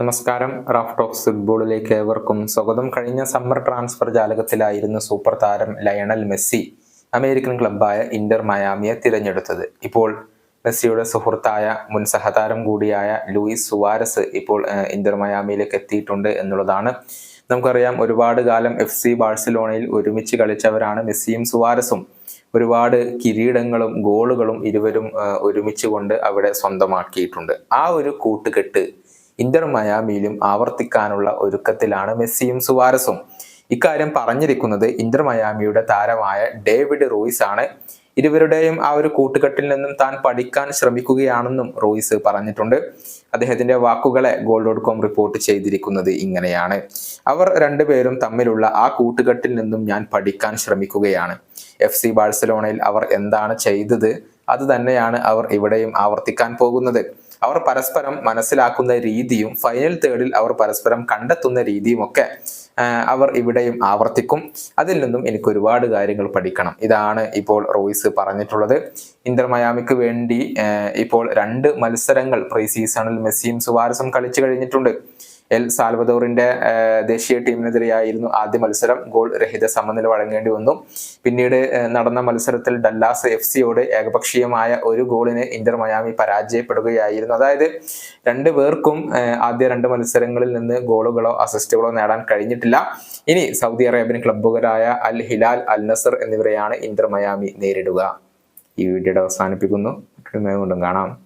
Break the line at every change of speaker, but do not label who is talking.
നമസ്കാരം. Raf talks ഫുട്ബോളിലേക്ക് ഏവർക്കും സ്വാഗതം. കഴിഞ്ഞ സമ്മർ ട്രാൻസ്ഫർ ജാലകത്തിലായിരുന്നു സൂപ്പർ താരം ലയണൽ മെസ്സി അമേരിക്കൻ ക്ലബ്ബായ ഇന്റർ മയാമിയെ തിരഞ്ഞെടുത്തത്. ഇപ്പോൾ മെസ്സിയുടെ സുഹൃത്തായ മുൻ സഹതാരം കൂടിയായ ലൂയിസ് സുവാരസ് ഇപ്പോൾ ഇന്റർ മയാമിയിലേക്ക് എത്തിയിട്ടുണ്ട് എന്നുള്ളതാണ്. നമുക്കറിയാം ഒരുപാട് കാലം എഫ് സി ബാഴ്സലോണയിൽ ഒരുമിച്ച് കളിച്ചവരാണ് മെസ്സിയും സുവാരസും. ഒരുപാട് കിരീടങ്ങളും ഗോളുകളും ഇരുവരും ഒരുമിച്ച് കൊണ്ട് അവിടെ സ്വന്തമാക്കിയിട്ടുണ്ട്. ആ ഒരു കൂട്ടുകെട്ട് ഇന്റർ മയാമിയിലും ആവർത്തിക്കാനുള്ള ഒരുക്കത്തിലാണ് മെസ്സിയും സുവാരസും. ഇക്കാര്യം പറഞ്ഞിരിക്കുന്നത് ഇന്റർ മയാമിയുടെ താരമായ ഡേവിഡ് റോയിസ് ആണ്. ഇരുവരുടെയും ആ ഒരു കൂട്ടുകെട്ടിൽ നിന്നും താൻ പഠിക്കാൻ ശ്രമിക്കുകയാണെന്നും റോയിസ് പറഞ്ഞിട്ടുണ്ട്. അദ്ദേഹത്തിന്റെ വാക്കുകളെ ഗോൾ ഡോട്ട് കോം റിപ്പോർട്ട് ചെയ്തിരിക്കുന്നത് ഇങ്ങനെയാണ്. അവർ രണ്ടുപേരും തമ്മിലുള്ള ആ കൂട്ടുകെട്ടിൽ നിന്നും ഞാൻ പഠിക്കാൻ ശ്രമിക്കുകയാണ്. എഫ് സി ബാഴ്സലോണയിൽ അവർ എന്താണ് ചെയ്തത്? അത് തന്നെയാണ് അവർ ഇവിടെയും ആവർത്തിക്കാൻ പോകുന്നത്. അവർ പരസ്പരം മനസ്സിലാക്കുന്ന രീതിയും ഫൈനൽ തേർഡിൽ അവർ പരസ്പരം കണ്ടെത്തുന്ന രീതിയും ഒക്കെ അവർ ഇവിടെയും ആവർത്തിക്കും. അതിൽ നിന്നും എനിക്ക് ഒരുപാട് കാര്യങ്ങൾ പഠിക്കണം. ഇതാണ് ഇപ്പോൾ റോയ്സ് പറഞ്ഞിട്ടുള്ളത്. ഇന്റർ മയാമിക്ക് വേണ്ടി ഇപ്പോൾ രണ്ട് മത്സരങ്ങൾ പ്രീ സീസണിൽ മെസ്സിയും സുവാരസും കളിച്ചു കഴിഞ്ഞിട്ടുണ്ട്. എൽ സാൽവദോറിന്റെ ദേശീയ ടീമിനെതിരെയായിരുന്നു ആദ്യ മത്സരം. ഗോൾ രഹിത സമനില വഴങ്ങേണ്ടി വന്നു. പിന്നീട് നടന്ന മത്സരത്തിൽ ഡല്ലാസ് എഫ് സിയോട് ഏകപക്ഷീയമായ ഒരു ഗോളിന് ഇന്റർ മയാമി പരാജയപ്പെടുകയായിരുന്നു. അതായത് രണ്ടു പേർക്കും ആദ്യ രണ്ട് മത്സരങ്ങളിൽ നിന്ന് ഗോളുകളോ അസിസ്റ്റുകളോ നേടാൻ കഴിഞ്ഞിട്ടില്ല. ഇനി സൗദി അറേബ്യൻ ക്ലബ്ബുകളായ അൽ ഹിലാൽ അൽ നസർ എന്നിവരെയാണ് ഇന്റർ മയാമി നേരിടുക. ഈ വീഡിയോയുടെ അവസാനിപ്പിക്കുന്നു. കൊണ്ടും കാണാം.